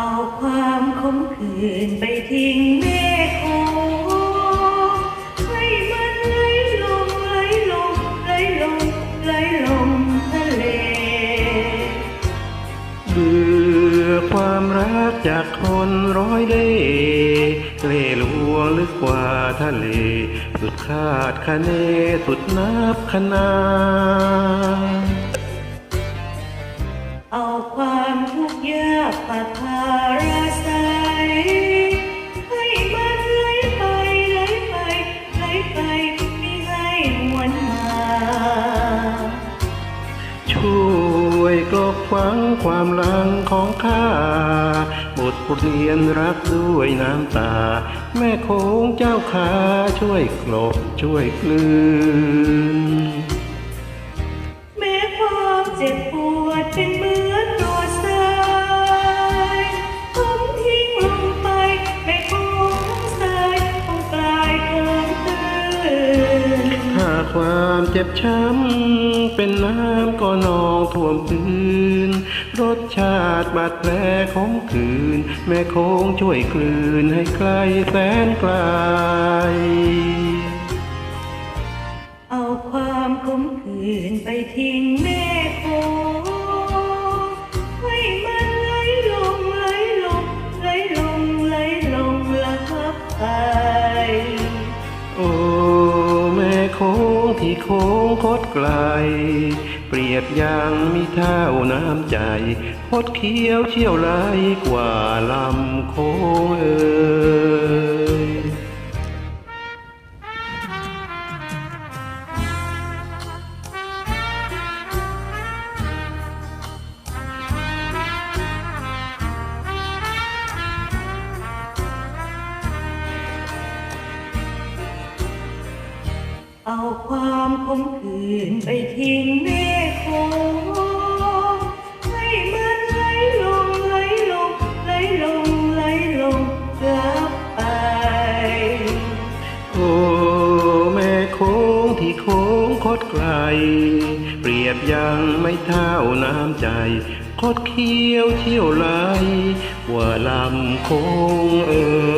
เอาความขืนไปทิ้งแม่คงให้มันไหลลงไหลลงไหลลงไหลลงทะเลเบื่อความรักจากคนร้อยเล่เล่ลวงลึกกว่าทะเล สุดคาดคะเนสุดนับขนา เอาความทุกข์ยากปัดภาราใสให้มันไหลไปไหลไปไหลไปไม่ให้หวนมา ช่วยกลบฟังความลังของข้าบทเรียนรักด้วยน้ำตา แม่โค้งเจ้าขาช่วยกลบช่วยกลืน แม้ความเจ็บปวด ความเจ็บช้ำ เป็นน้ำก็นองท่วมพื้น รสชาติบาดแผลของคืน แม่คงช่วยกลืนให้ไกลแสนไกล เอาความคมคืนไปทิ้งแม่คง โค้งที่โค้งคดไกล เปรียบยังมีเท่าน้ำใจ คดเคี้ยวเชี่ยวไหลกว่าลำโค้งเอ่ย เอาความคมคืนไปทิ้งแม่คงให้มันไหลลงไหลลงไหลลงไหลลงกลับไป โอ้แม่โค้งที่โค้งคดไกล เปรียบยังไม่เท่าน้ำใจคดเคี้ยวเชี่ยวไหลว่าลำโค้งเอ่ย